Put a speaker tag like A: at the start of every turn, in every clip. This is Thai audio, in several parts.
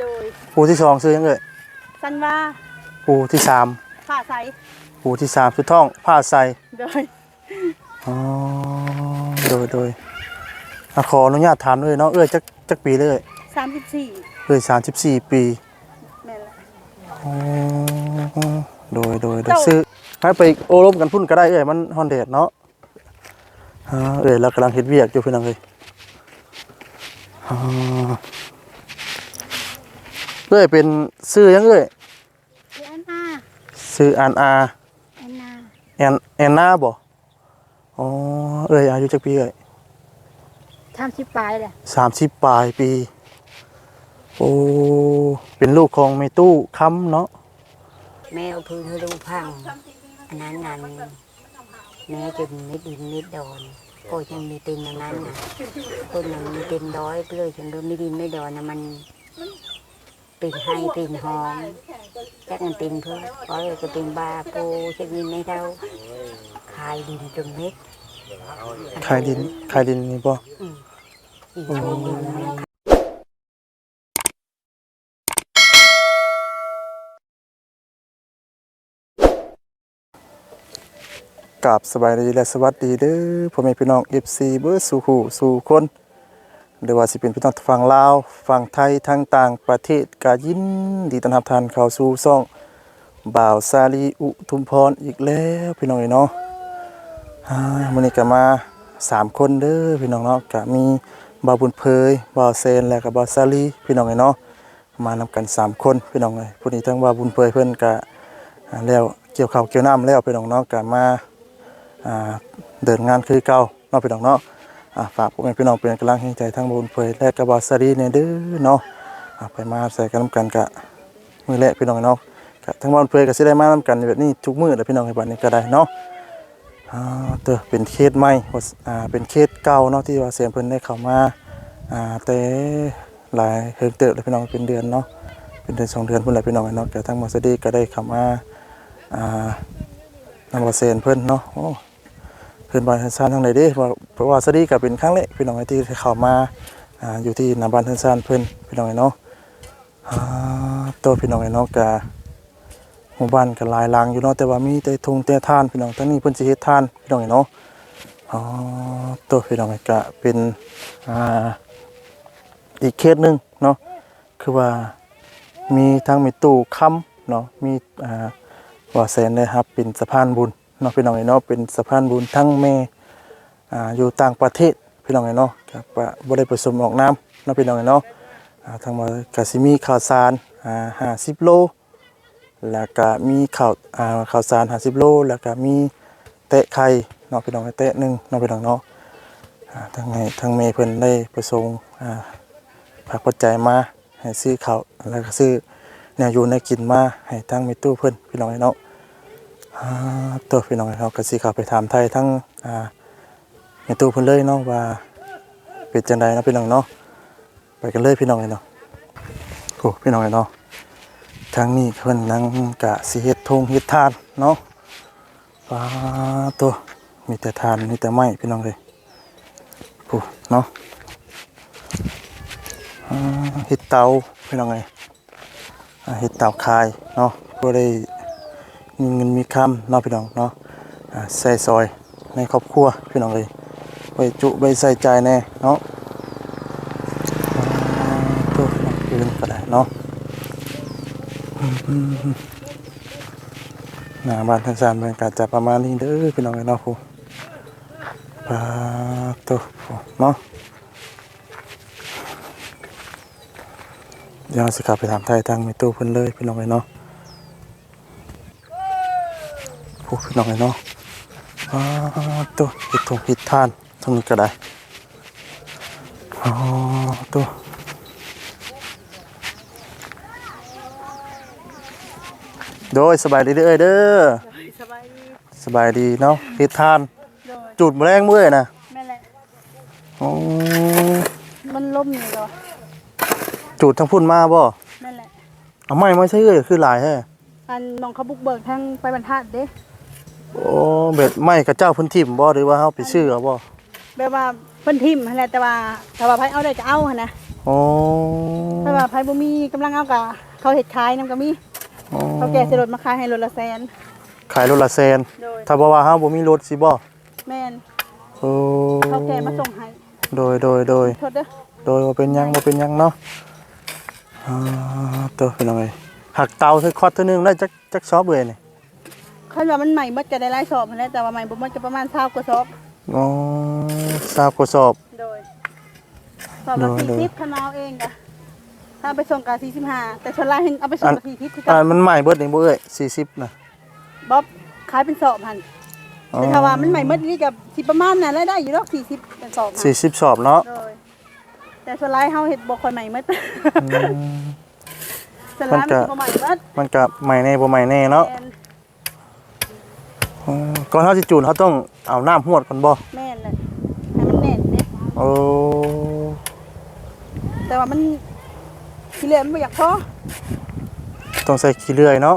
A: โดย
B: ผู้ที่สองซื้อยังเอ่ย
A: สันว่า
B: ผู้ที่สาม
A: ผ้าใส
B: ผู้ที่สามสุดท้องผ้าใส
A: โดย
B: อ๋อโดยโดยอะขออนุญาตถามเลยเนาะเอ้ยจักจักปีเลย
A: สามสิบสี่
B: เอ้ยสามสิบสี่ปี
A: แม่นละ
B: อ๋อโดยโดยโดยซื้อให้ไปโอรมกันพุ่นก็ได้เอ้ยมันฮอนเดดเนาะอ่าเอ้ยเรากำลังเฮ็ดเวียกอยู่พี่น้องเอ้ยอ่า เอ้ยเป็นซื้อยังเอ้ย
A: แอนนา
B: ซื้ออานอา
A: แอนนา
B: แอนแอนนาบ่อ๋อเอ้ยอายุจักปีเอ้ย
A: ทำสิบปลายเลย
B: สามสิบปลายปี โอ้เป็นลูกของเมตู้ค้ำเนาะ
C: แม่เอาพื้นให้ลูกพังอันนั้นนั่นแม่จนนิดดินนิดดอนก็ยังมีตินอันนั้นน่ะคนนั้นมีตินร้อยเปลือยจนโดนไม่ดินไม่ดอนนะมัน เป็นให้เป็นหอมจักมันเป็นเพื่อเพราะก็เป็นบาปูจะมีไม่เท่าคายดินจนเม็ด
B: ขายดินขายดินนี่ป่
C: อีกชนดินไม่
B: กับสบายดีและสวัสดีเด้อพ่อแม่พี่น้อง FC เบอร์สู่หูสู่คน หรือว่าสิเป็นพี่น้องฝั่งลาวฝั่งไทยทั้งต่างประเทศกายินดีต้อนรับท่านเข้าสู่ซ่องบ่าวซาลีอุทุมพรอีกแล้วพี่น้องเอ้ยเนาะอ่ามื้อนี้ก็มาสามคนเด้อพี่น้องเนาะก็มีบ่าวบุญเพยบ่าวเซนและก็บ่าวซาลีพี่น้องเอ้ยเนาะมานำกันสามคนพี่น้องเอ้ยผู้นี้ทั้งบ่าวบุญเพยเพิ่นก็อ่าแล้วเกี่ยวข้าวเกี่ยวน้ำแล้วพี่น้องเนาะก็มาเดินงานคือเก่าเนาะพี่น้องเนาะ ฝากพวกแม่พี่น้องเป็นกำลังให้ใจทั้งบุญเผยและกระบาสรีเนี่ยเด้อเนาะอ่าไปมาใส่กันนำกันกะมือแหละพี่น้องเนาะกะทั้งบุญเผยก็สิได้มานำกันแบบนี้ทุกมือแหละพี่น้องในบัดนี้ก็ได้เนาะอ่าเตอเป็นเคสใหม่ว่าอ่าเป็นเคสเก่าเนาะที่ว่าเสียงเพิ่นได้เข้ามาอ่าแต่หลายเฮิงเติบเลยพี่น้องเป็นเดือนเนาะเป็นเดือนสองเดือนพุ่นแหละพี่น้องเนาะแต่ทั้งบาสรีก็ได้เข้ามาอ่านำบาเซนเพิ่นเนาะ เพื่อนบ้านเฮือนซานทางไหนเด้ว่าเพราะว่าสวัสดีก็เป็นครั้งแรกพี่น้องที่เข้ามาอ่าอยู่ที่หน้าบ้านเฮือนซานเพิ่นพี่น้องเนาะอ่าตัวพี่น้องเนาะก็หมู่บ้านก็หลายหลังอยู่เนาะแต่ว่ามีแต่ทงแต่ทานพี่น้องทั้งนี้เพิ่นสิเฮ็ดทานพี่น้องเนาะอ๋อตัวพี่น้องก็เป็นอ่าอีกเคสหนึงเนาะคือว่ามีทั้งมีตู้ค้ำเนาะมีอ่าว่าแสนเลยครับเป็นสะพานบุญ เนาะพี่น้องไอ้เนาะเป็นสะพานบุญทั้งแม่อ่าอยู่ต่างประเทศพี่น้องไอ้เนาะกับว่าบ่ได้ผสมออกน้ำเนาะพี่น้องไอ้เนาะอ่าทางมากสิมีข้าวสารอ่า50โลแล้วก็มีข้าวอ่าข้าวสาร50โลแล้วก็มีเตะไข่เนาะพี่น้องไอ้เตะหนึ่งเนาะพี่น้องเนาะอ่าทางไงทางแม่เพิ่นได้ประสงค์อ่าฝากปัจจัยมาให้ซื้อข้าวแล้วก็ซื้อแนวอยู่ในกินมาให้ทางแม่ตู้เพิ่นพี่น้องไอ้เนาะอ่า ตัวพี่น้องเราก็สิเข้าไปถามไทยทั้งอ่าในตู้เพิ่นเลยเนาะว่าเป็นจังไดเนาะพี่น้องเนาะไปกันเลยพี่น้องเลยเนาะโอ้พี่น้องเลยเนาะทางนี้เพิ่นนั่งกะสิเฮ็ดทงเฮ็ดทานเนาะว้าตัวมีแต่ทานมีแต่ไม้พี่น้องเลยโอ้เนาะเฮ็ดเตาพี่น้องเอ้ยเฮ็ดเตาคายเนาะบ่ได้ มีเงินมีคำเนาะพี่น้องเนาะใส่ซอยในครอบครัวพี่น้องเลยไว้จุไว้ใส่ใจแน่เนาะอ่าตัวคืนก็ได้เนาะหน้าบ้านทั้งสามบรรยากาศจะประมาณนี้เด้อพี่น้องเลยเนาะครูปาตัวเนาะเดี๋ยวเราสิขับไปถามไทยทางในตู้เพิ่นเลยพี่น้องเลยเนาะ พวกพี่น้องไอ้เนาะอ่าตัวผิดทงผิดท่านตรงนี้ก็ได้อ๋อตัวโดยสบายดีเด้อเอ้ยเด้อ
A: สบายดี
B: สบายดีเนาะผิดท่าน
A: โดย
B: จุดแมลงเมื่อยนะ
A: แม่นแหละ
B: อ๋อ
A: มันล่มอยู่เหรอ
B: จุดทั้งพุ่นมาบ่
A: แม่นแหละ
B: เอาไม่ไม่ใช่เอ้ยคือหลายแฮะ
A: อันน้องเขาบุกเบิกทางไปบรรทัดเด้
B: โอ้เบ็ดไม่กับเจ้าเพุ่นทิมบ่หรือว่าเฮาไปซื้อเอาบ่
A: แบบว่าเพิ่นทิมหั่นแหละแต่ว่าถ้าว่าไผเอาได้ก็เอาหั่นนะ
B: โโอ้
A: ถ้าว่าไผบ่มีกำลังเอากะเขาเฮ็ดขายนํก็มี
B: โอ้
A: เขาแก่สิรถมาขายให้รถละแสน
B: ขายรถละแสน
A: โดย
B: ถ้าบ่ว่าเฮาบ่มีรถสิบ่
A: แม่น
B: โอ้
A: เขาแก่มาส่งให้
B: โดยโดยโดย
A: โทษเด้อ
B: โดยบ่เป็นหยังบ่เป็นหยังเนาะอ่าตัวเป็นยังไงหักเตาคือคอดเท่านึงได้จักจักซอบเว้ยนี่
A: คันว่ามันใหม่หมดก็ได้หลายสอบหั้นแหละแต่ว่าใหม่บ่หมดก็ประมาณ20กว่าสอบ
B: อ๋อทราบกว่าสอบ
A: โดยสอบละ
B: โดยโดย
A: 40คันเอาเองกะถ้าไปส่งกะ45แต่ชนลายเอาไปส่ง
B: อัน
A: กะ40คือกั
B: อ่านมันใหม่เบิดนี่บ่เอ้ย40น่ะ
A: บ๊อบขายเป็นสอบหั่น
B: อ๋อ
A: แต่ถ้าว่ามันใหม่หมดนี่กับสิประมาณนั้นแหละได้อยู่ดอก40เป็นสอบหั่น
B: 40สอบเนาะ
A: โดยแต่ส่วนลายเฮาเฮ็ดบ่ค่อยใหม่หมด
B: อืม
A: ส่วนลายมันสิบ่ใหม่หมด
B: มันก็ใหม่แน่บ่ใหม่แน่เนาะ
A: แม่น
B: อ๋อ ก่อนเฮาสิจูนเฮาต้องเอาน้ำหวดก่อนบ่
A: แม่นแหละให้มันแน่นเด้
B: โอ้
A: แต่ว่ามันขี้เหลือมันบ่อยากพอ
B: ต้องใส่ขี้เลื่อยเนาะ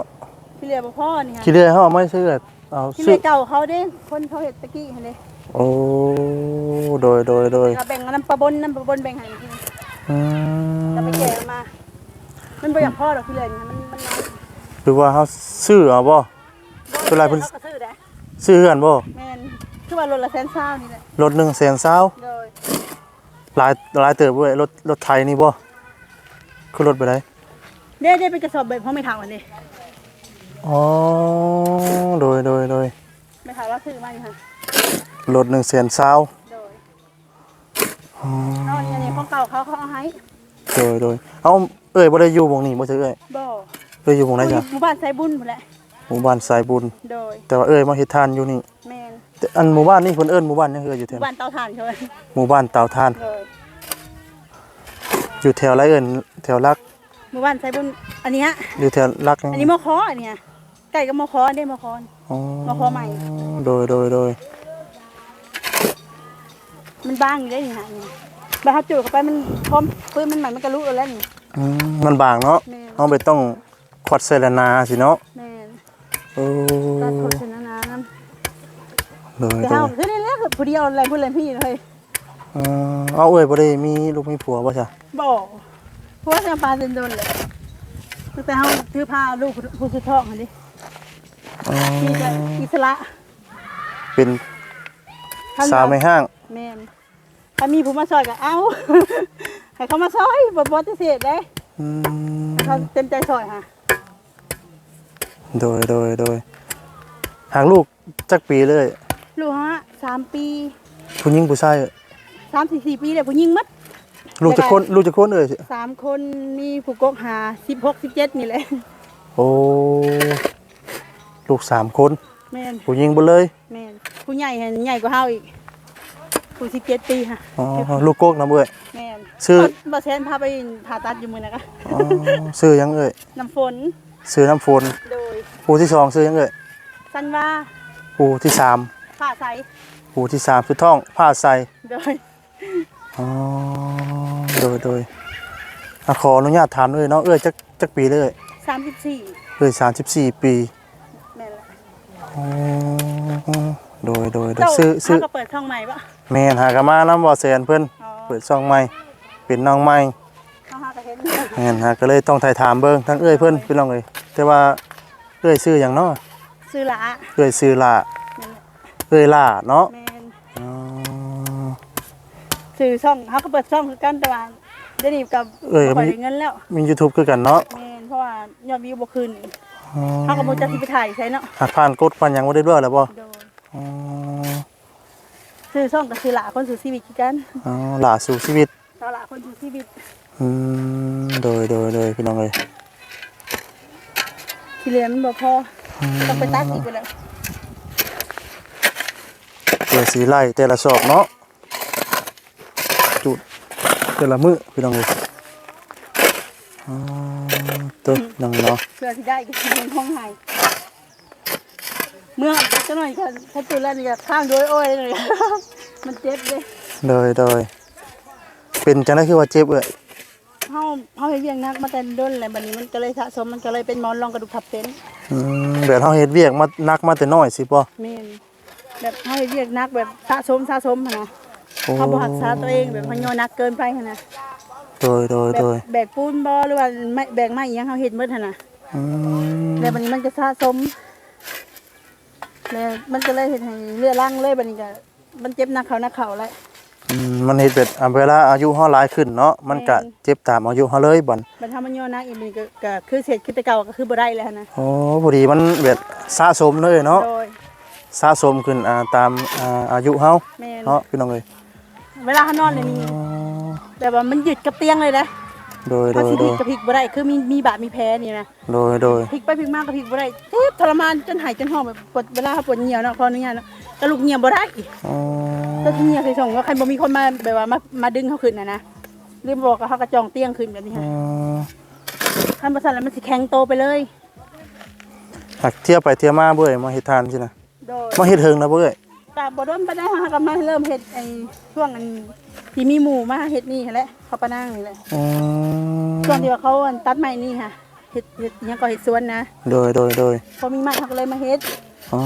A: ขี้เหลือบ่พอนี่ค่ะ
B: ขี้เลื่อยเฮาเอาไม่ซื้อเอา
A: ขี้เห
B: ซื้
A: ลื
B: อ
A: อเก่าเขาเด้คนเขาเฮ็ดตะกี้หั่นเด้
B: โอ้โดยโดยโดย
A: เราแบ่งกันน้ำปลาบนน้ำปลาบนแบ่งให้กิน
B: อืม
A: เราไปแกะมา มันบ่อยากพอดอกขี้เหลือนี่มันมันน้อย
B: หรือว่าเฮาซื้อเอาบ่ เวลาเพิ่น
A: ขก็ซื้อได้
B: ซื้อเฮือนบ่
A: แม่นคือว่ารถละแสนเศร้านี่แหละ
B: รถ1แสนเศร้า
A: โดย
B: หลายหลายเติบเว้ยรถรถไทยนี่บ่คือรถไปได้
A: เด้ได้เป็นกระสอบแบบเขาไม่เท่าอันนี้
B: อ๋อโดยโดยโดย
A: ไม่เท่าว่าซื้อมาอยู่ค่ะ
B: รถ1แสนเศร้า
A: โดย
B: อ๋อ
A: เอาอันนี้อันนี้ของเก่าเขาเขาเอาให้
B: โดยโดยเอ้าเอ้ยบ่ได้อยู่หม่องนี้บ่ใช่เอ้ย
A: บ่
B: เอ้ยอยู่หม่องไหนจ้ะ
A: หมู่บ้านไซบุญพุ่นแหละ
B: หมู่บ้านสายบุญ
A: โดย
B: แต่ว่าเอ้ยมาเฮ็ดทานอยู่นี่
A: แม่น
B: แต่อันหมู่บ้านนี่เพิ่นเอิ้นหมู่บ้านหยังเอ้ยอยู่
A: ห
B: แถว
A: มู่บ้านเตาถ่านใช่ไหม
B: หมู่บ้านเตาทาน
A: โดย
B: อยู่แถวไรเอิ้นแถวลัก
A: หมู่บ้านไซบุญอันนี้ฮะ
B: อยู่แถวลัก
A: อันนี้มอคออันเนี้ยใกล้กับมอคอได้มอคอ
B: อ๋อ
A: มาขอใหม่
B: โดยโดยโดย
A: มันบางอยู่ได้นี่ฮะนี่บาฮัจูดเข้าไปมันพร้อมปืนมันใหม่มันกระลุแล้วนี่
B: อืมมันบางเนาะ
A: แม่น
B: เฮาไปต้องขวดเซเลนาสิเนาะ
A: แม่น
B: โอ้
A: ตัดคนชนะน้
B: โดยำ
A: แต่
B: โด
A: เฮายคือนี่แหละคือผู้เดียวอะไรพูดอะไรพี่เลย
B: เออเอาเอ้ยบ่ได้มีลูกมีผัวบ่จ้ะ
A: บอกเพราะว่าจะปลาเดินโดนเลยตั้งแต่เฮาถือผ้าลูกผู้สุดท้องอันนี้
B: อ๋อ
A: ที่จะอิสระ
B: เป็น
A: ท่น
B: สาวไม่ห้าง
A: แม่นถ้ามีผู้มาซอยก็เอาให้เขามาซอยบ่บ่ปฏิเสธได้
B: อืม
A: เขาเต็มใจซอยค่ะ
B: โดยโดยโดยหางลูกจักปีเลย
A: ลูกฮะสามปี
B: ผู้หญิงผู้ชาย
A: สามสี่สี่ปีเลยผู้หญิงหมัด
B: ลูกจะคนลูกจะคนเอ้ย
A: สามคนมีผู้กกหาสิบหกสิบเจ็ดนี่แหละ
B: โอ้ลูกสามคน
A: แม่น
B: ผู้หญิงบ่เลย
A: แม่นผู้ใหญ่เห็นใหญ่กว่าเฮาอีกผู้สิบเจ็ดปีค่ะ
B: อ๋อลูกโกกนำเอ้ย
A: แม่น
B: ชื่อ
A: บ่แซนพาไปผ่าตัดอยู่มื้อนะคะ
B: อ๋อซื้อหยังเอ่ย
A: น้ำฝน
B: ซื้อน้ำฝน
A: โด ย
B: ผู้ที่สองซื้อหยังเอ่ย
A: สันว่า
B: ผู้ที่สาม
A: ผ่าใส
B: ผู้ที่สามคือท่องผ้าใส่
A: โดย
B: อ๋อโดยโดยอะขออนุญาตถามเลยเนาะเอ้ยจักจักปีเลย
A: สามสิบสี่
B: เอ้ยสามสิบสี่ปี
A: แม่นละ
B: อ๋อโดยโดยโดย
A: เจ้า
B: ซื้อซื้อ
A: เขาก็เปิดช่องใหม่ปะ
B: แม่นหากนมาน้ำบ่อแสนเพิ่น
A: อ๋อ
B: เปิดช่องใหม่เป็นน้องใหม่
A: เขาหาก็เห็น
B: แม่นหาก็เลยต้องถ่ายถามเบิ่งทั้งเอ้ยเพิ่นพี่น้องเอ้ยแต่ว่า เอ้ยซื้อหยังเนาะ
A: ซื้อละ
B: เอ้ยซื้อล่า
A: นั่นแหละ
B: เอ้ยล่าเนาะ
A: แม่น
B: อ๋อ
A: ซื้อช่องเขาก็เปิดช่องคือกันแต่ว่าได้ดีกับ
B: เอ้ย
A: บ่ค่อย
B: มี
A: ได้เงินแล้ว
B: มี YouTube คือกันเนาะ
A: แม่นเพราะว่ายอดวิวบ่ขึ้น
B: อ๋อ
A: เขาก็บ่จะสิไปถ่ายใช่เนาะ
B: หากผ่านกดผ่านหยังบ่ได้ด้วยแล้วบ่
A: โดย
B: อ๋อ
A: ซื้อช่องก็ซื้อละคนสู่ชีวิตคือกัน
B: อ๋อหล่าสู่ชีวิต
A: เราละคนสู่ชีวิต
B: อืมโดยโดยโดยพี่น้องเอ้ย
A: ที่เหลือมันบ่พอต้องไปตัดอีกไปแล้ว
B: เดี๋ยวสีไล่แต่ละสอบเนาะจุดแต่ละมื้อพี่น้องเอ้ยอ๋อตัวน้องเนาะ
A: เพื่อสิได้ก็สิเงินห้องให้เมื่อจะหน่อยก็ถ้าตื่นแล้วนี่ก็ข้างโดยโอ้ยเลยมันเจ็บเด้
B: โดยโดยเป็นจังได๋คือว่าเจ็บเอ้ย
A: เฮาเฮาเฮ็ดเวียงหนักมาแต่ด้นแล้วบัดนี้มันก็เลยสะสมมันก็เลยเป็นหมอนรองกระดูกทับเส้น
B: อืมแบบเฮาเฮ็ดเวียกมานักมาแต่น้อยสิบ่
A: แม่นแบบเฮาเฮ็ดเวียงหนักแบบสะสมสะสมหั่นนะ
B: โอ้
A: เขาบ่รักษาตัวเองแบบมันย่อหนักเกินไปหั่นนะ
B: โดยโดย
A: แบ
B: โด
A: บ
B: ย
A: แบกปูนบ่หรือว่าไม่แบกไม้อิหยังเฮาเฮ็ดหมดหั่นน่ะ
B: อืม
A: แล้วบัดนี้มันก็สะสมแล้วมันก็เลยเฮ็ดให้เรือรังเลยบัดนี้ก็มันเจ็บหนักเขาหนักเขาแล้ว
B: อื มมันเฮ็ดเป็ดอะเวลาอายุเฮาหลายขึ้นเนาะมันก็
A: แม่น
B: เจ็บตามอายุเฮาเลยบัด
A: บัดถ้ามันย่อนักอีกมันก็ก็คือเสร็จคือแต่เก่าก็คือบ่ได้แล้วหั่นนะ
B: โอ้พอดีมันแบบสะสมเลยเนาะ
A: โดย
B: สะสมขึ้นอ่าตามอ่าอายุเฮา
A: แม่น
B: เนาะพี่น้องเอ้ย
A: เวลาเขานอนเลยนี่
B: อ๋อ
A: แบบว่ามันหยุดกับเตียงเลยนะ
B: โดยโด
A: ถ้ายสิ
B: โด
A: พลิก
B: ย
A: กับพลิกบ่ได้คือมีมีบาดมีแผลนี่นะ
B: โดยโดย
A: พลิกไปพลิกมากับพลิกบ่ได้เจ็บทรมานจนหายจนหอบแบบปวดเวลาเขาปวดเหนียวเนาะคออนุญาตเนาะกระลุกเหนียวบ่ได้
B: อ๋อ
A: แต่ที่เหนียวคือส่งว่าใครบ่มีคนมาแบบว่ามามาดึงเขาขึ้นน่ะนะลืมบอกกับเขากระจองเตียงขึ้นแบบนี้
B: อ๋
A: ค่ะ
B: อ
A: คันบ่ซั่นแล้วมันสิแข็งโตไปเลย
B: หักเที่ยวไปเที่ยวมาเบ้ยมาเฮ็ดทานสินะ
A: โดย
B: มาเฮ็ดเฮิงนะเบ้ย
A: กะบ่โดนปานใดค่ะกำลังเริ่มเฮ็ดไอ้ช่วงอันที่มีหมู่มาเฮ็ดนี่แหละเขาปะนั่งนี่แหละ
B: อืม
A: ช่วงที่ว่าเขาอันตัดไม้นี่ค่ะเฮ็ดเฮ็ดอิหยังก็เฮ็ดสวนนะ
B: โดยโดยโดย
A: พอมีไม้เขาก็เลยมาเฮ็ด
B: อ๋อ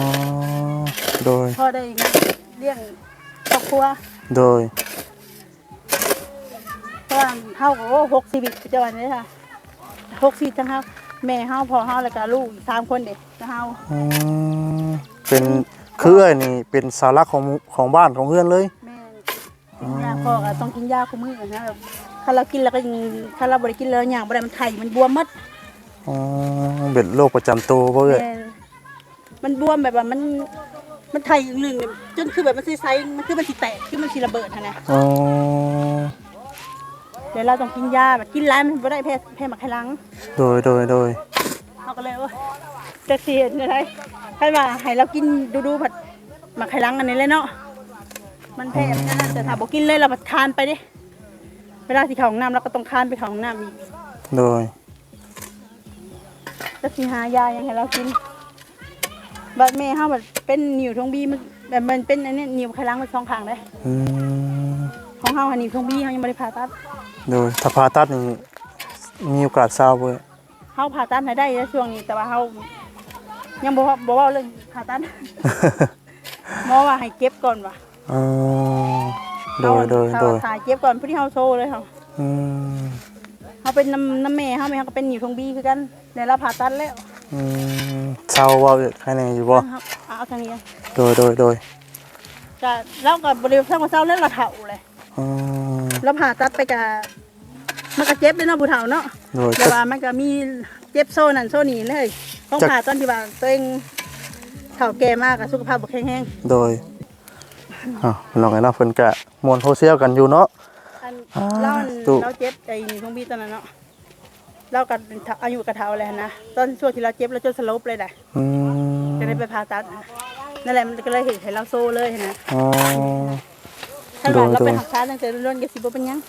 B: โดย
A: พอได้เลี้ยง ครอบครัว
B: โดย
A: เพราะว่าเฮาก็โอ้หกชีวิตปัจจุบันนี้ค่ะหกชีวิตทั้งเฮาแม่เฮาพ่อเฮาแล้วก็ลูกอีกสามคนเด็กแล้วเฮา
B: อืมเป็นคือเอ้ยนี่เป็นเสาหลักของหมู่ของบ้านของเฮือนเลย
A: แม่กินยาพ่อก็ต้องกินยาคุมื้อนะแบบถ้าเรากินแล้วก็ยังถ้าเราบ่ได้กินแล้วอย่างบ่ได้มันไข่มันบวมหมด
B: อ๋อเป็นโรคประจำตัวบ่เอ้ย
A: แม่มันบวมแบบว่ามัน มันไข่ลึงๆจนคือแบบมันสิไซมันคือมันสิแตกคือมันสิระเบิดหั่นนะ
B: อ๋อ
A: เดี๋ยวเราต้องกินยาแบบกินหลายมันบ่ได้แพ้แพ้หมักไข่ลัง
B: โดยโดยโดย
A: เขาก็เลยว่าจะเสียอะไรให้มาให้เรากินดูดูๆผัดหมักไข่ลังอันนี้เลยเนาะมันแพ้มันนั่นแต่ถ้าบอกกินเลยเราผัดคานไปดิเวลาที่เข้าห้องน้ำเราก็ต้องคานไปเข้าห้องน้ำอีก
B: โดย
A: จะสิหายายังให้เรากิน บัดแม่เฮาแบบเป็นนิ้วทงบีมันแบบมันเป็นอันนี้นิ้วไข่ลังมันสองข้างเลย
B: อืม
A: ของเฮาหันนิ้วทงบีเฮายังไม่ได้ผ่าตัด
B: โดยถ้าผ่าตัดนี่มีโอกาสเศร้าเว้ย
A: เฮาผ่าตัดให้ได้ในช่วงนี้แต่ว่าเฮายังบ่ว่าบ่เว้าเรื่องผ่าตัดหมอว่าให้เก็บก่อนว่ะ
B: อ๋อโดยโดยโดย
A: ถ่ายเก็บก่อนเพื่อที่เฮาโชว์เลยค่ะ
B: อืม
A: เฮาเป็นน้ำน้ำแม่เฮาแม่เฮาก็เป็นอยู่ทงบีคือกันเดี๋ยวเราผ่าตัดแล้ว
B: อืมเศร้าว่าเอ้ยใครแน่อยู่บ่
A: เอาเอาทางนี้
B: โดยโดยโดย
A: ก็เราก็บริเวณช่างเศร้าแล้วเราเฒ่าเลย
B: อืม
A: เราผ่าตัดไปก็มันก็เจ็บเลยเนาะผู้เฒ่าเนาะ
B: โดย
A: แต่ว่ามันก็มีเจ็บโซนั่นโซนี่เลยต้องผ่าตอนที่ว่าตัวเองเฒ่าแก่มากอะสุขภาพบ่แข็งแรง
B: โดยอ้าวน้องไอ้เนาะเพิ่นก็ม่วนโซเชียลกันอยู่เนาะ
A: อัน
B: อ่า
A: เราอัน
B: ตุ๊
A: เราเจ็บไอ้นี่ทงบีตอนนั้นเนาะ เราก็อายุกระเฒ่าแล้วนะตอนช่วงที่เราเจ็บเราจนสลบเลยได้
B: อืม
A: จะได้ไปผ่าตัดนะนั่นแหละมันก็เลยเห็นให้เราโซ่เลยนะ
B: อ๋อ
A: ถ้าเรา
B: โดย
A: เราไป
B: โดย
A: หักช้าตั้งแต่รุ่นๆก็สิบ่เป็นหยัง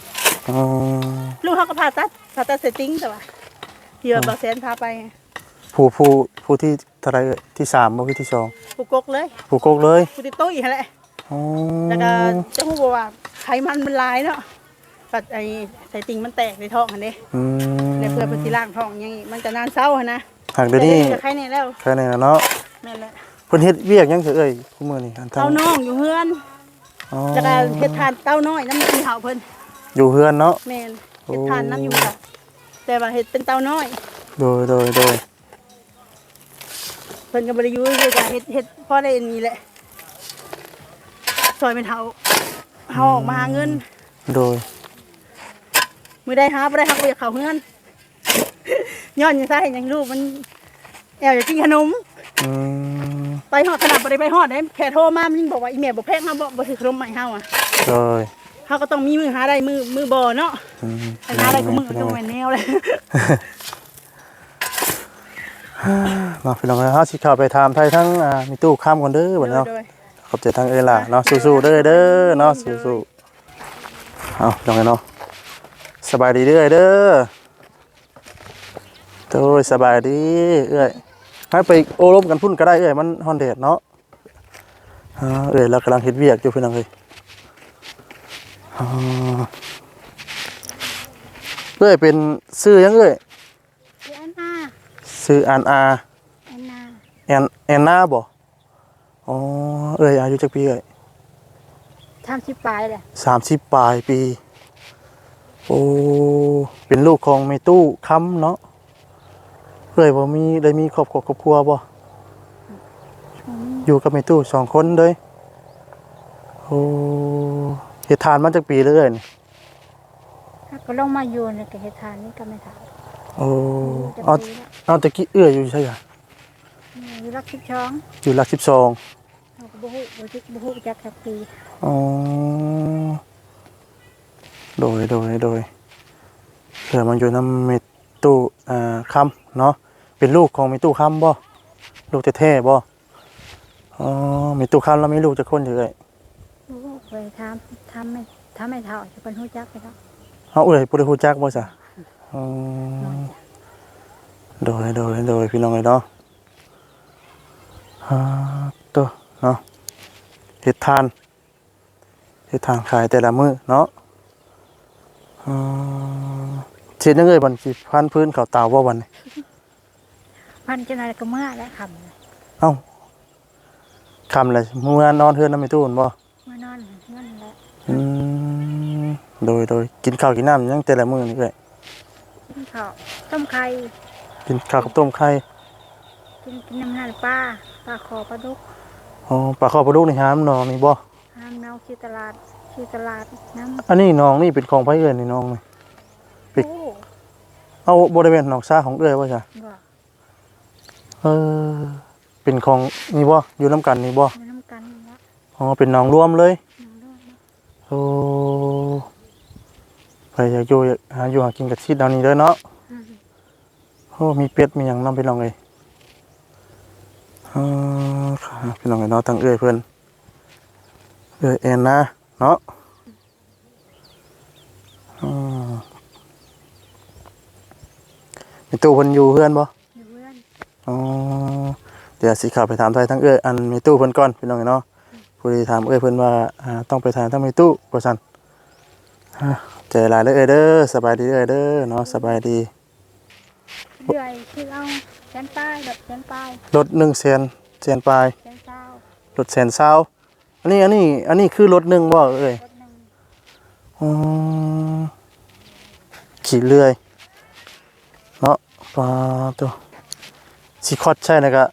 B: อ๋อ
A: ลูกเขาก็ผ่าตัดผ่าตัดเสร็จติ้งแต่ว่าที่ว่าบางแสนพาไป
B: ผู้ผู้ผู้ที่เท่าไหรเอ่ยที่สามบ่คือที่สอง
A: ผูกกกเลย
B: ผู้กกเลย
A: ผูติดโต๊ะอีกนั่นแหละ
B: อ๋อ
A: แล้วก็เจ้าหูบอกว่าไขมันมันหลายเนาะ ปัดไอ้ใส่ติ่งมันแตกในท้องอันนี้
B: อืม
A: ในเพื่อเป็นสิล่างท้องอยังงี้มันจะนานเศร้าหั้นนะ
B: หากเดี๋ยวนี้
A: จะไข้เนี่ยแล้ว
B: แค่นี้นะเนาะ
A: แม่นแหละ
B: เพิ่นเฮ็ดเวียกหยังเถอะเอ้ยคู่มื้อนี้อันทั้ง
A: เต้าน้องอยู่เฮือน
B: อ๋อ
A: แล้วก็เฮ็ดทานเต้าน้อยน้ำมันเห่าเพิ่น
B: อยู่เฮือนเนาะ
A: แม่นเฮ็ดทานน้ำอยู่ค่ะแต่ว่าเฮ็ดเป็นเต้าน้อย
B: โดยโดยโดย
A: เพิ่นก็บ่ได้อยู่เลยจ้ะเฮ็ดเฮ็ดพอได้อันนี้แหละซอยเป็นเฮาเฮาออกมาหาเงิน
B: โดย
A: มื้อได้หาบ่ได้หาก็อยากเข้าเฮือนย้อนจังซี่ยังลูกมัน แอวอยากกินขนม
B: อืม
A: ไปฮอดขนาดบ่ได้ไปฮอดได้แค่โทรมามันยังบอกว่าอีแม่บ่แพงเฮาบ่บ่ซื้อขนมใหม่เฮาอะ
B: โดย
A: เฮาก็ต้องมีมือหาได้มือมือบ่เนาะ
B: อืม
A: อันหาได้ก็มือก็ต้องแม่นแนวเลย
B: เนาะพี่น้องเอ้ยเฮาสิเข้าไปถามไทยทั้งอ่ามีตู้ข้ามก่อนเด้อบัดนี้เนาะ
A: โดย
B: ขอบใจทางเอ้ยล่ะเนาะสู้ๆเด้อเด้อเนาะสู้ๆเอาจังไงเนาะ สบายดีเด้อเด้อโตยสบายดีเอ้ยให้ไปโอลมกันพุ่นก็ได้เอ้ยมันฮอนแดดเนาะอ่าเอ้ยเรากำลังเฮ็ดเวียกอยู่พี่น้องเอ้ยอ่าเอ้ยเป็นชื่อหยังเอ้ย
A: ๆอันนา
B: ชื่ออันอา
A: อันนา
B: แอนแอนนาบ่อ๋อเอ้ยอายุจักปีเอ้ย
A: 30ปลายแหละ
B: สามสิบปลายปี โอ้เป็นลูกของแม่ตู้ค้ำเนาะเอ้ยบ่มีได้มีครอบครัวครอบครัวบ่อยู่กับแม่ตู้สองคนเลยโอ้เฮ็ดทานมาจากปีเลยเอ้ยนี่
A: ถ้าก็ลงมาอยู่ในกเหตุทานนี่ก็ไม่ถาม
B: โอ้
A: จะ
B: เอา
A: ปีละ
B: เอาตะกี้เอื้อยอยู่ใช่ไหม
A: อยู่รักชิบช้อง
B: อยู่หลักสิบสอง
A: เราก็บุหุบุหุบุหุจักสักปี
B: อ๋อ โดยโดยโดยเผื่อมันอยู่น้ำเมตู้อ่าคำเนาะเป็นลูกของเมตู้คำบ่ลูกแท้ๆบ่อ๋อเมตู้คำแล้วมีลูกจะคนอยู่เลย
A: บุหุเคยทำทำไม่ทำไม่เท่าจะเป็นหูจักไปแล้ว
B: เอาเอ้ยปุริฮูจักบ่จ้ะอ๋อโดยโดยโดยพี่น้องเลยเนาะอ่าตัวเนาะเฮ็ดทานเฮ็ดทานขายแต่ละมื้อเนาะอืม เช็ดยังเอ้ยบันสิพันพื้นเขาวตาวบ่วันนี้
A: พันจะนายก็เมื่อและคำเลย
B: เอ้าคำเลยมื้อวานนอนเฮือนนำไม่ตู้นบ่
A: เมื่อนอนนั่นแหละ
B: อืมโดยโดยกินข้าวกินน้ำยังแต่ละมื้อนี่เอ้ย
A: กินข้าวต้มไข่
B: กินข้าวกับต้มไข่
A: กินกินน้ำหน้าปลาปลาคอปลาดุก
B: อ๋อปลาข้าวปลาดุกนี่หามหนองนี่บ่
A: ห้ามเนาชื่อตลาด ชื่อตลาดน้ำ
B: อันนี้น้องนี่เป็นของไผเอ้ยนี่น้องนี่ ปิด
A: โอ้
B: เอาบ่ได้เป็นน้องซ่าของเอ้ยว่าจ้ะ
A: บ่
B: เออ เป็นของนี่บ่อยู่นํกันนี่บ่
A: ไม่น้ำกันนะ
B: อ๋อเป็นน้องรวมเลย
A: น้ำเลือดนะ
B: โอ้ไปอยากอยู่อยากหาอยู่หากินกับชีดาวนี้เด้อเนาะ
A: อืม
B: โอ้มีเป็ดมีหยังนำพี่น้องเลยอ๋อค่ะพี่น้องเอ้ยเนาะทั้งเอ้ยเพิ่นเอ้ยแอนนะ เนาะอืมมีตู้เพิ่นอยู่เพื่อนบ่
A: อยู่เพื่อน
B: อ๋อเดี๋ยวสิเขับไปถามไทยทั้งเอ้ยอันมีตู้เพิ่นก่อนพี่น้องเนาะผู้ที่ถามเอ้ยเพิ่นว่าอ่าต้องไปถามทั้งมีตู้ว่าซั่นอ่าใจหลายเด้อเอ้ยเด้อสบายดีเด้อเอ้ยเด้อเนาะสบายดี
A: เดือยคือเอาแสนป้ายแบบแสนป้าย
B: รถ1แสนแสนปลาย
A: แสนเศร้าร
B: ถแสนเศร้า อันนี้อันนี้ อันนี้คือรถหนึ่งบ่เอ้ย
A: รถหนึ่ง
B: อืมขี่เรื่อยเนาะปลาตัวสิคอดใช่นะกะ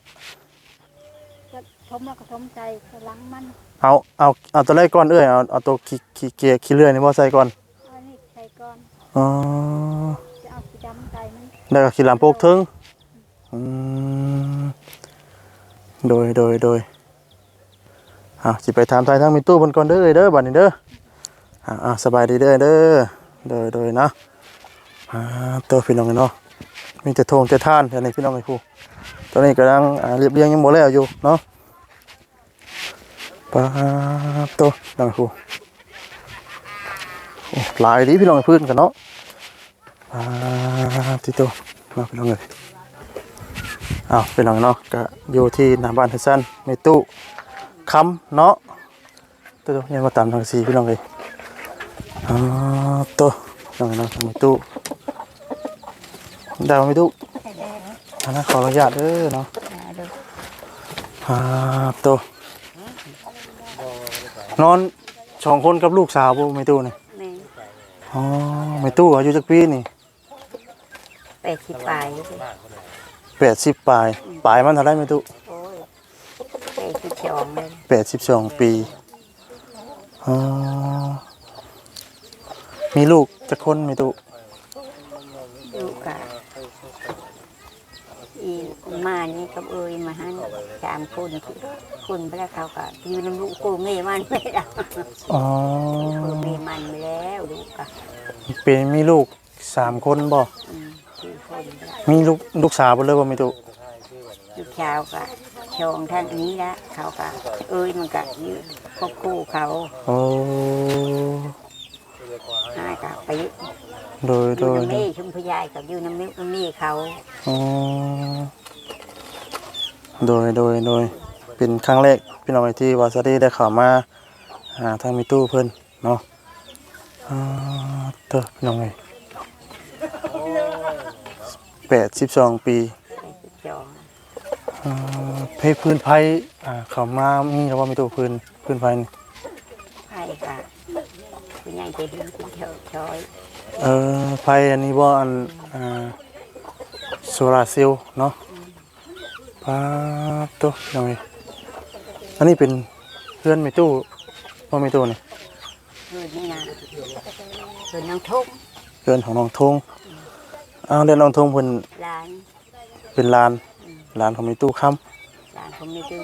A: ก็ทมแล้วก็ทมใจกำลังมัน
B: เอาเอาเอาตัวแรกก่อนเอ้ยเอาเอาตัวขี่ขี่เกียร์ขี่เรื่อยนี่บ่ใส่ก่อน
A: เอาอันนี้ใส่ก่อน
B: อ๋อ
A: จะเอาสีดำใส่มัน
B: แล้วก็ขี่ลำโพกถึงอืมโดยโดยโดย อะสิไปถามทายทางมีตู้บนก่อนเด้อเอ้ยเด้อบัดนี้เด้ออะอะสบายดีเด้อเด้อโดยโดยนะอ่าตัวพี่น้องเนาะมีแต่ทงแต่ท่านอันนี้พี่น้องไอ้ผู้ตอนนี้กำลังเรียบเรียงยังหมดแล้วอยู่เนาะปาตัวน้องไอ้ผู้โอ้หลายดีพี่น้องไอ้พื้นกันเนาะอ่าที่ตัวมาเป็นยังไงอ้าวเป็นยังเนาะก็อยู่ที่หน้าบ้านเฮดซันในตู้ คำเนาะตัวตัวยังมาตามทางสีพี่น้องเลยอ่าตัวยังไงเนาะในตู้ดาวไม่ตู้อันนั้นขออนุญาตเด้อเนาะ
C: อ่าเด้อ
B: อ่าตัวนอนสองคนกับลูกสาวบ่ไม่ตู้นี่
C: แม่
B: อ๋อไม่ตู้อายุจักปีนี่
C: แปดสิบปลายเลย
B: แปดสิบปลายปลายมันเท่าไรไม่ตู้
C: โอ้ยแปดสิบสองเลย
B: แปดสิบสองปีอ๋อมีลูกจะคนไม่ตู้
C: ลูกกะอีมานี่กับเอ้ยมาหันสามคนคนไปแล้วเขาก็อยู่น้ำลูกกูเมมันไม่ได้
B: อ๋อ
C: กูเมมันไปแล้วลูกกะ
B: เป็นมีลูกสามคนบ่
C: อืมสี่คนไปแล้ว
B: มีลูกลูกสาวบ่เลยบ่ไม่ตู้
C: ลูกชาวกะ ชองท่านนี้ละเขากะเอ้ยมันกะอยู่ครอบครูเขา
B: โอ้
C: หากะไป
B: โดย
C: อ
B: โด
C: ยู่
B: ย
C: น้ำ
B: โด
C: เม่
B: ย
C: ชุมพยายกับอยู่น้ำเม่น้ำเม่เขา
B: อ๋อโดยโดยโดยเป็นครั้งแรกพี่น้องไอที่วาซาดีได้เข้ามาหาทางมีตู้เพิ่นเนาะอ่าเด้อพี่น้องเอ้ยแปดสิบสองปี
C: ไปสิบจอง
B: อ่า เพพื้นไฟอ่าเข้ามามีแล้วว่ามีตู้พื้นพื้นไฟนี่
C: ไผ่กะคุณยายใจดีคุณเถอะชอย
B: เออไฟอันนี้บ่อันอ่าโซลาร์เซลล์เนาะปาดตัวยังไงอันนี้เป็นเพื่อนไม่ตู้บ่ไม่ตู้นี่
C: เพื่อนนี่นะเพื่อนน้องทุ่ง
B: เพื่อนของน้องทงอ้าวเดี๋ยวน้องทงเพิ่น
C: ร้าน
B: เป็นลาน ลานของไม่ตู้ค้ำ
C: ร้านผมไม่ดู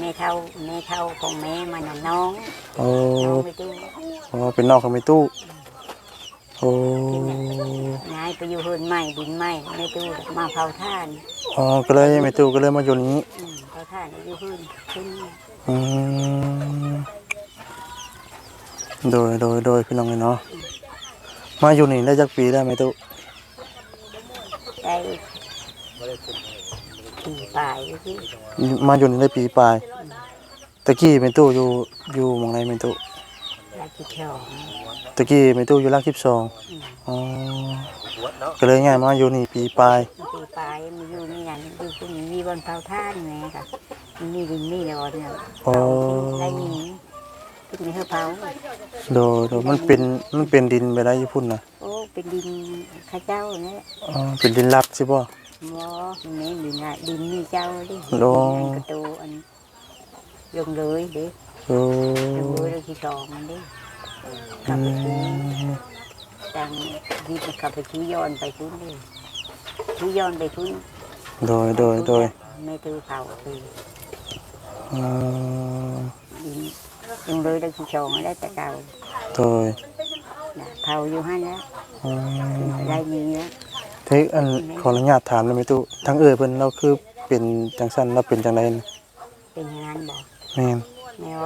C: แม่เท่าแม่เท่าของแม่มันน่ะน้อง
B: โอ้
C: น้องไม่ดู
B: อ๋อเป็นน้องของไม่ตู้โอ้
C: ย้ายไปอยู่เฮือนใหม่ดินใหม่ไม่ดูมาเผาท่าน
B: อ๋อก็เลยไม่ตู้ก็เลยมาอยู่นี้
C: อืมเผาท่านอยู่เฮือนขึ้น
B: อืมโดยโดยโดยพี่น้องเนาะมาอยู่นี่ได้จักปีได้ไหมตู้
C: ได้ ขี่ป่ายอยู่ที่
B: มาอยู่นี่ได้ปีปลายตะกี้เป็นตู้อยู่อยู่หมองไหนเป็นตู้
C: ลากิชอง
B: ตะกี้เป็นตู้อยู่รักสิบสอง
C: อืม
B: อ๋อก็เลยง่ายมาอยู่นี่ปีปลาย
C: ขี่ป่ายมันอยู่นี่นั่นอยู่ตรงนี้มีบนเผาท่านไงค่ะมันมีดินมีดอนเนี่ย
B: อ๋อ
C: ได้ยินขึ้นในเผา
B: โดยโดยมันเป็นมันเป็นดินไปได้ญี่ปุ่นนะ
C: โอ้เป็นดินข้าเจ้าเนี่ย
B: อ๋อเป็นดินลับใช่ป่ะ
C: หมอแม่ดินละดินมีเจ้าดิ
B: โล
C: ดินกระตูอันลงเลยดิ
B: โอ้
C: ลงเลยเลยที่สองมันดิกลับไปชี้ดังยิบกลับไปชี้ย้อนไปคุ้นดิชี้ย้อนไปคุ้น
B: โดยโดยโดย
C: ไม่ตื้อเผาคือ
B: อืม
C: ดินลงเลยเลยที่สองได้แต่เก่า
B: โดย
C: น่ะเผาอยู่ห้นแล้ว
B: อืม
C: ได้มีแล้ว
B: เทคอันขออนุญาตถามเลยไหมตู้ทั้งเอ่ยเพิ่นเราคือเป็นจังสันเราเป็นจังไดนะ
C: เป็นอย่างนั้นบอก
B: แม่น
C: แมว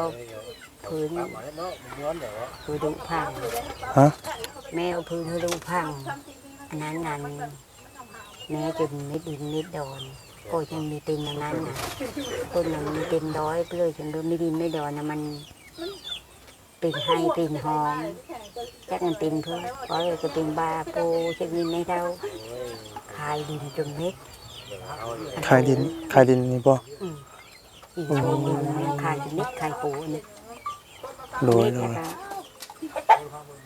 C: พื้นพื้นดุพัง
B: ฮะ
C: แมวพื้นดุพังนั้นนั้นแม้จะไม่ดินไม่ดอนก็ยังมีเป็นอย่างนั้นนะคนหนึ่งมีเต็มร้อยเปลือยจนไม่ดินไม่ดอนนะมัน เป็นไห้เป็นหอมจักมันเป็นเพื่อเพราะจะเป็นบาโปจะมีไม่เท่าคายดินจนเม็ด
B: ขายดินขายดินนี่บ่
C: อืมอีกชนิดหนึ่งคายจนเม็ดคายปูนี่
B: โดย
C: เม็ด
B: โด
C: แล้ว
B: ย
C: ก็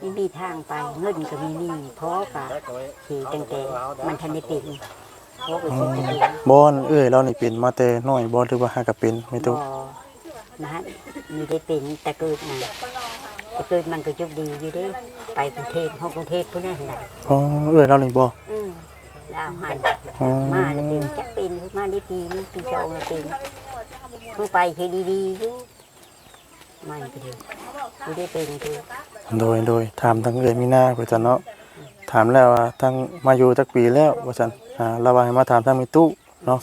C: นี่มีทางไปเงินก็มีนี่เพราะกับขี่ตั้งแต่มันทันได้เป็นเพราะไปขี่ตั้งแต่
B: บ่อนเอ้ยเรานี่เป็นมาแต่น้อยบ่หรือว่าหากะเป็นไม่
C: บ
B: ตู้
C: อ นะฮะมีได้เป็นแต่เกิดนะแต่เกิดมันก็โชคดีอยู่เด้ไปกรุงเทพห้องกรุงเทพพุ่นนั่นแหละ
B: อ๋อเอ้ยเรานี่บ่
C: อืมดาวหัน
B: อ๋อ
C: มาแล้วเป็นจักเป็นมาได้ปีนึงปีสองแล้วเป็นเพิ่งไปเคยดีๆอยู่มันก็ดีไม่ได้เป็นคือ
B: โดยโดยถามทั้งเอ้ยมีหน้าเพิ่นซั่นเนาะถามแล้วว่าทั้งมาอยู่จักปีแล้วว่าซั่นอ่าเราว่าให้มาถามทางมีตู้เนาะ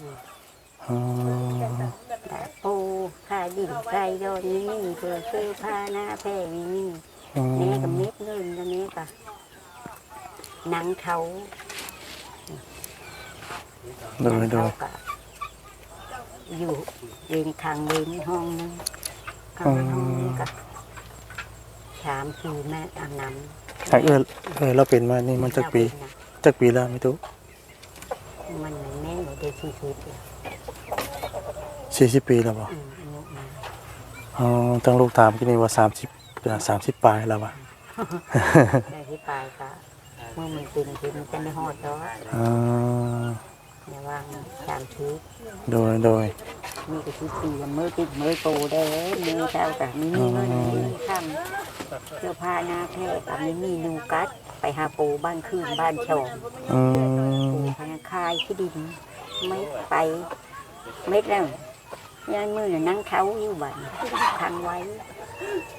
B: อืม
C: แต่ ปูค่าดินค่าโยนนี่นี่เพื่อซื้อผ้าหน้าแพร่นี่นี่
B: อื
C: แม่กับเม็ดเงินกับแม่กับหนังเขา
B: โดยโดย
C: เขาก็อยู่เรียนทางเรียนห้องนึงข้างห้องนึงกับสามสี่แม่อาบน้ำ
B: ทางเอ้ยเอ้ยเราเป็นมานี่มันจักปีจักปีแล้วไมีตู้
C: มันแม่อยู่ได้สี่สิบ
B: 40ปีแล้วบ่
C: อืม อ๋
B: อตั้งลูกถามกินนี่ว่าสามสิบสามสิบปลายแล้วว่ะ
C: ได้ที่ปลายก็เมื่อมันเป็นคือมันจะไม่หอดดอก
B: อ่า
C: ในวางสามชีพ
B: โดยโดย
C: มีกระชิบปีมือติดมือโตได้มือเท้ากับมีมีเงินมีคำเสื้อผ้าหน้าแพร่กับมีมีนูกัดไปหาปูบ้านคืนบ้านชม
B: อืม
C: ปูพนักคายที่ดินไม่ไปเม็ดแล้ว ยันมือน่ะนั่งเท้าอยู่บ้านคังไว้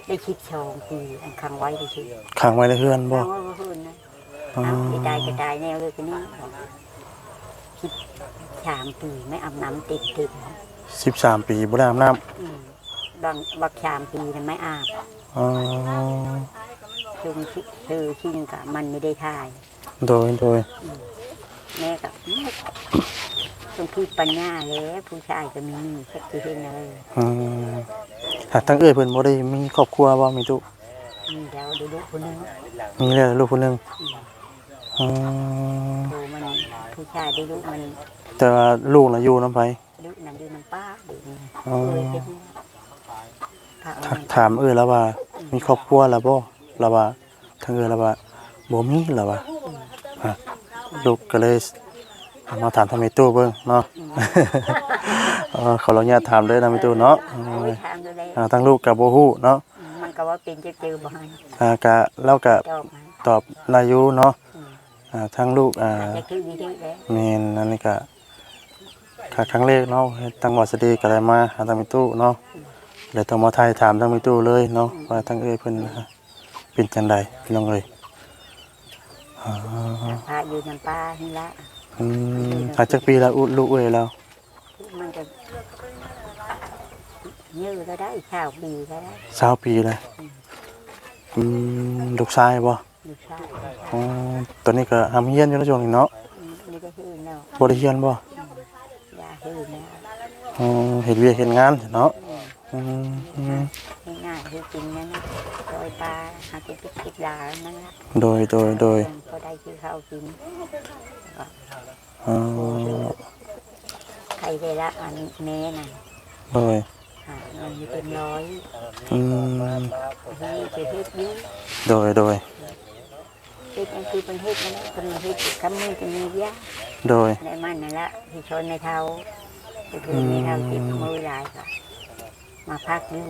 C: ได้คิดชองปีอันคังไว้ได้คิด
B: ขังไว้ในเฮือนบ่
C: คังไว้ก็คืนนะ
B: อ๋อ
C: เอากระจายกระจายแนวเลยกันนี่คิดสามปีไม่อาบน้ำติดติด
B: สิบสามปีบ่ได้อาบน้
C: อืมบางบักสามปีนะไม่อาบำ
B: อ๋อ
C: ชุมชิคือชิงกับมันไม่ได้ทาย
B: โดยโดย
C: แม่กับต้องคิดปัญญาแล้วผู้ชายก็มีนี่สักทีเห็นเลย
B: อืมหากตั้งเอ้ยเพิ่นบ่ได้มีครอบครัวบ่มีตุ
C: มีแล้วดูลูกคนนึง
B: มีแล้วลูกคนหนึง
C: อืม
B: อ๋อ
C: ดูมันผู้ชายได้ลูกมัน
B: แต่ว่าลูกน่ะอยู่นำไผ
C: ลูกนั้นดูน้ำป้าเด็กนี่
B: อ๋อ
C: เคยเป็นพระ
B: ถถามเอ้ยแล้วว่า มีครอบครัวแล้วบ่แล้วว่าทางเอ้ยแล้วว่าบ่มีแล้ววะอะ ลูกก็เลยเอามาถามทางแม่ตู้เบิ่งเนาะเออขออนุญาตถามเลยนะแม่ตู้เนาะเอ
C: โอ้
B: อย
C: ถามดูเลย
B: อ่าทางลูกก็บ่ฮู้เนาะ
C: มันก็ว่าเป็นจะเจอบ่ให้
B: อ่าก็เราก็
C: จบไหม
B: ตอบรายอยู่เนาะอ่าทางลูกอ่า
C: จะคือวิธีแล้ว
B: แม่นอันนี้ก็ค่ะครั้งแรกเนาะเฮ็ดทางวัดสดีก็ได้มาหาทางแม่ตู้เนาะเลยต้องมาถ่ายถามทางแม่ตู้เลยเนาะว่าทางเอ้ยเพิ่นเป็นจังไดพี่น้องเอ้ย อ่า
C: พาอยู่น้ำปลานี่ละ
B: อืมหาจักปีแล้วอุลูกเอ้ยแล้ว
C: มันจะเยอะก็ได้ข้าวปีก็ได้
B: สาวปีเลยอืมลูกชายบ่
C: ลูกชาย
B: อ๋อตอนนี้ก็ทำเฮียนอยู่ในช่วงนี้เนาะ
C: นี่ก็คือเนาะ
B: บ่ได้เฮียนบ่
C: ยาคือเนาะ
B: อ๋อเฮ็ดเวียกเฮ็ดงานเนาะอืม อืม
C: ง่ายๆคือกินนั่นนะโดยปลาหากินติดติดดานั่นละ
B: โดยโดยโดย
C: พอได้คือข้าวกิน
B: อ๋อ
C: ใครได้ละอันแม่น่ะ
B: โดย
C: หาเงินเป็นร้อย
B: อืม
C: นี่คือเฮ็ดอยุ่
B: โดยโดย
C: เฮ็ดนั่นคือเป็นเฮ็ดนั่นเป็นเฮ็ดคำมือจะมีเยอะ
B: โดย
C: ในมันนั่นละที่ชนในเท้าก็คือในเท้าเจ็บมือหลายค่ะ มาพักอยู่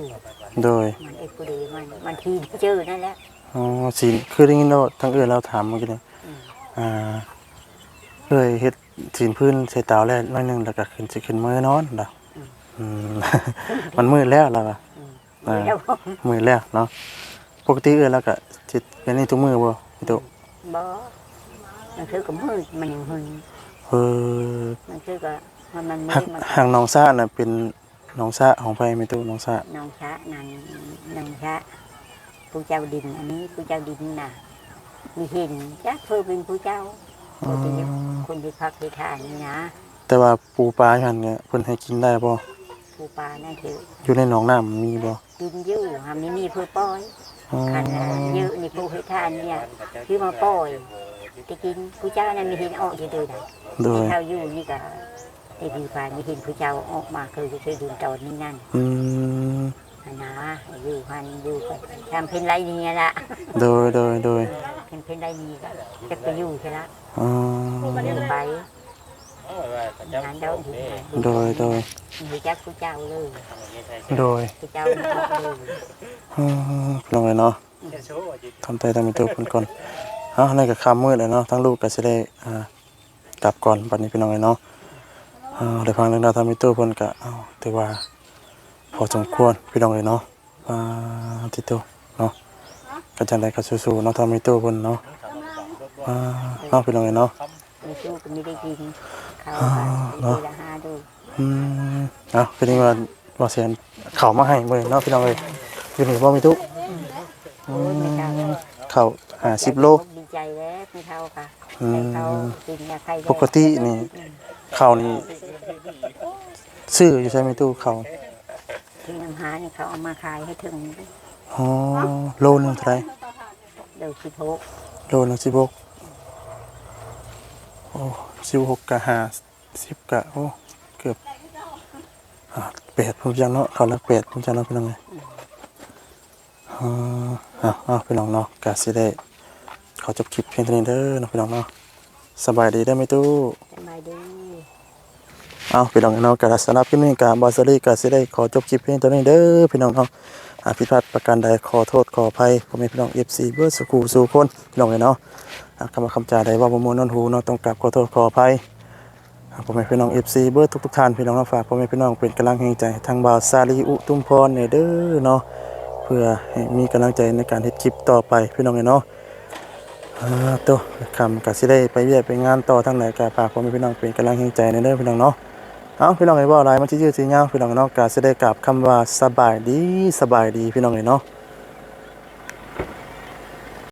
B: โดย
C: มันเอ็กซ์ดีมันมันทีเจอนั่นแหละ
B: อ๋อสิคือได้ยินเนาะทางอื่นเราถามเมื่อกี้นี่
C: อืม
B: อ่าเอ้ยเฮ็ดสินพื้นใส่เตาแล้วหน้อยหนึงแล้วก็ขึ้นสิขึ้นมื้อนอนดอกอืมมันมืดแล้วล่ะว่ะอ่า
C: แล้ว
B: มืดแล้วเนาะปกติเอ้ยแล้วก็สิเป็นนี่ทุกมื้อบ่พี่ตุ
C: บ่มันคือกับมือมันยังหึง
B: เออ
C: มันคือกับมันมันมื
B: หัก
C: อมัน
B: ห่างหนองซ่าน่ะเป็นห นองซ่าของไผไม่ตู้หนองซ่า
C: น้องชะนั่นน้องชะผู้เจ้าดินอันนี้ผู้เจ้าดินน่ะ มีเห็นจักเพื่อเป็นผู้เจ้าคนที่อยู่คนที่พักที่ทานนี่นะ
B: แต่ว่าปูปลาหั่นเนี่ยเพิ่นให้กินได้บ่
C: ผู้ปลานั่นคือ
B: อยู่ในหนองน้ำมีบ่
C: กินอยู่หาไม่มีเพื่อปล่อย
B: อ๋อ
C: ขันเยอะนี่ผู้ให้ทานเนี่ยคือมาปล่อยจะกินผู้เจ้านั้นมีเห็นออกอยู่เลยนะ
B: โดย
C: ที่เขาอยู่นี่ก็ ไอ้ดีฟ้ามีเห็นผู้เจ้าออกมาคือจะเคยดูตอนนี้นั่น
B: อืม
C: นะอยู่พันอยู่ไปทำเพนไรนี่ละ
B: โดยโดยโดย
C: เป็นเพนไรนี่ก็จะไปอยู่ใช่ละ
B: อ๋อ
C: ไปงานเดินถึง
B: โดยโดย
C: มีจักผู้เจ้าเลย
B: โดย
C: ผู้เจ้าไม่ออกเลย
B: ลงเลยเนาะทำใจทำเป็นตัวคนก่อนเอาในกับคำมืดเลยเนาะทั้งลูกก็จะได้กลับก่อนบัดนี้พี่น้องเลยเนาะ ได้ฟังเรื่องราวทำเป็นตัวเพิ่นก็เอาถือว่าพอสมควรพี่น้องเลยเนาะอ่าที่ตัวเนาะก็จังไดก็สู้ๆเนาะทำเป็นตัวเพิ่นเนาะอ่าเนาะพี่น้องเลยเนาะ
C: มีสู้ก็ไม่ได้กินเขา
B: อ๋อ
C: ไป
B: เนาะ
C: ทีละห้าดู
B: อืมเอาคือนี่ว่าว่าเสียนเข่าวมาให้เบิ่งเนาะพี่น้องเลยอยู่นี่บ่มีทุก
C: โอ้ยไม่เท่า
B: เข่าวอ่า10โล
C: ดีใจแล้วไม่เท่าค่ะ
B: อืม
C: ให้เขากินยาไข้
B: ปกตินี่เข่าวนี่ซื้ออยู่ใช่ไหมตู้เข่าว
C: ที่น้ำหาเนี่ยเขาเอามาขายให้ถึง
B: อ๋อโลหนึงเท่าไหร่
C: เดี๋ยวสิบหก
B: โลหนึง16โอ้16กะ5 10กะโอ้เกือบอ่า8พุ่นจังเนาะเขาละ8พุ่นจังเนาะพี่น้องเอ้ยอ๋ออะอะพี่น้องเนาะก็สิได้ขอจบคลิปเพียงเท่านี้เด้อเนาะพี่น้องเนาะสบายดีได้อไหมตู้
C: สบายดี
B: เอาพี่น้องเนาะกระสำหรับคลิปนี้กับบาสลีก็สิได้ขอจบคลิปเพียงเท่านี้เด้อพี่น้องเนาะอาผิดพลาดประการใดขอโทษขออภัยพ่อแม่พี่น้อง FC เบิดสุขูสู่คนพี่น้องเนาะอาคำว่าคำจาใดว่าบ่ม่วนนนหูเนาะต้องกราบขอโทษขออภัยอ่าพ่อแม่พี่น้อง FC เบิดทุกๆท่านพี่น้องเนาะฝากพ่อแม่พี่น้องเป็นกำลังแห่งใจทางบาซาลีอุตุมพรเนี่ยเด้อเนาะเพื่อให้มีกำลังใจในการเฮ็ดคลิปต่อไปพี่น้องเนาะอ่าตัวคำก็สิได้ไปเวียไปงานต่อทั้งไหนก็ฝากพ่อแม่พี่น้องเป็นกำลังแห่งใจในเด้อพี่น้องเนาะ เอาพี่น้องไอ้บ่อะไรมันสิยืดสิยาวพี่น้องเนาะก็สิได้กลับคำว่าสบายดีสบายดีพี่น้องเอ้เนาะ